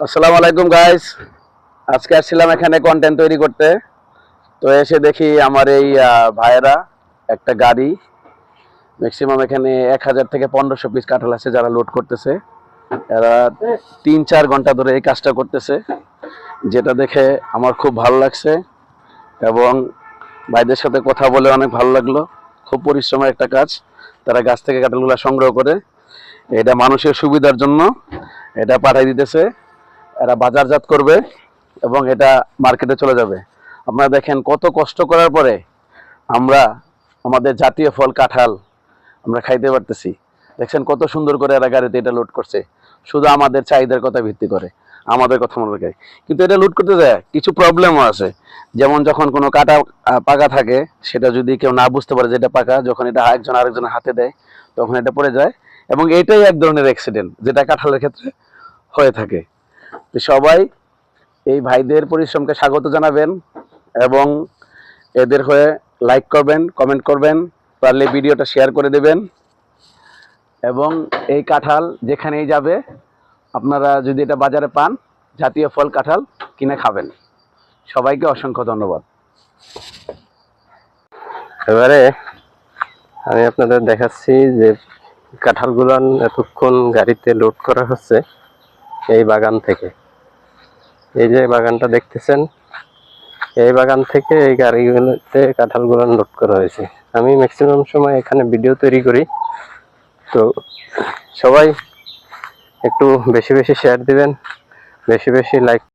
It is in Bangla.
আসসালামু আলাইকুম গাইস আজকে আসছিলাম এখানে কন্টেন্ট তৈরি করতে। তো এসে দেখি আমার এই ভাইয়েরা একটা গাড়ি। ম্যাক্সিমাম এখানে এক হাজার থেকে পনেরোশো পিস কাঁঠাল আছে যারা লোড করতেছে। এরা তিন চার ঘণ্টা ধরে এই কাজটা করতেছে। যেটা দেখে আমার খুব ভালো লাগছে এবং ভাইদের সাথে কথা বলে অনেক ভালো লাগল। খুব পরিশ্রমের একটা কাজ। তারা গাছ থেকে কাঁঠালগুলো সংগ্রহ করে। এটা মানুষের সুবিধার জন্য এটা পাঠাই দিতেছে। এরা বাজারজাত করবে এবং এটা মার্কেটে চলে যাবে। আপনারা দেখেন কত কষ্ট করার পরে আমরা আমাদের জাতীয় ফল কাঁঠাল আমরা খাইতে পারতেছি। দেখছেন কত সুন্দর করে এরা গাড়িতে এটা লোড করছে। শুধু আমাদের চাহিদার কথা ভিত্তি করে, আমাদের কথা মনে রাখে। কিন্তু এটা লোড করতে যায় কিছু প্রবলেমও আছে। যেমন যখন কোনো কাটা পাকা থাকে, সেটা যদি কেউ না বুঝতে পারে যে এটা পাকা, যখন এটা একজন আরেকজনের হাতে দেয়, তখন এটা পড়ে যায়। এবং এটাই এক ধরনের অ্যাক্সিডেন্ট যেটা কাঁঠালের ক্ষেত্রে হয়ে থাকে। সবাই এই ভাইদের পরিশ্রমকে স্বাগত জানাবেন এবং এদের হয়ে লাইক করবেন কমেন্ট করবেন, পারলে ভিডিওটা শেয়ার করে দেবেন। এবং এই কাঁঠাল যেখানেই যাবে, আপনারা যদি এটা বাজারে পান, জাতীয় ফল কাঁঠাল কিনে খাবেন। সবাইকে অসংখ্য ধন্যবাদ। এবারে আমি আপনাদের দেখাচ্ছি যে কাঁঠালগুলো এতক্ষণ গাড়িতে লোড করা হচ্ছে এই বাগান থেকে। এই যে বাগানটা দেখতেছেন, এই বাগান থেকে এই গাড়িগুলোতে কাঁঠালগুলো লোড করা হয়েছে। আমি ম্যাক্সিমাম সময় এখানে ভিডিও তৈরি করি। তো সবাই একটু বেশি বেশি শেয়ার দিবেন, বেশি বেশি লাইক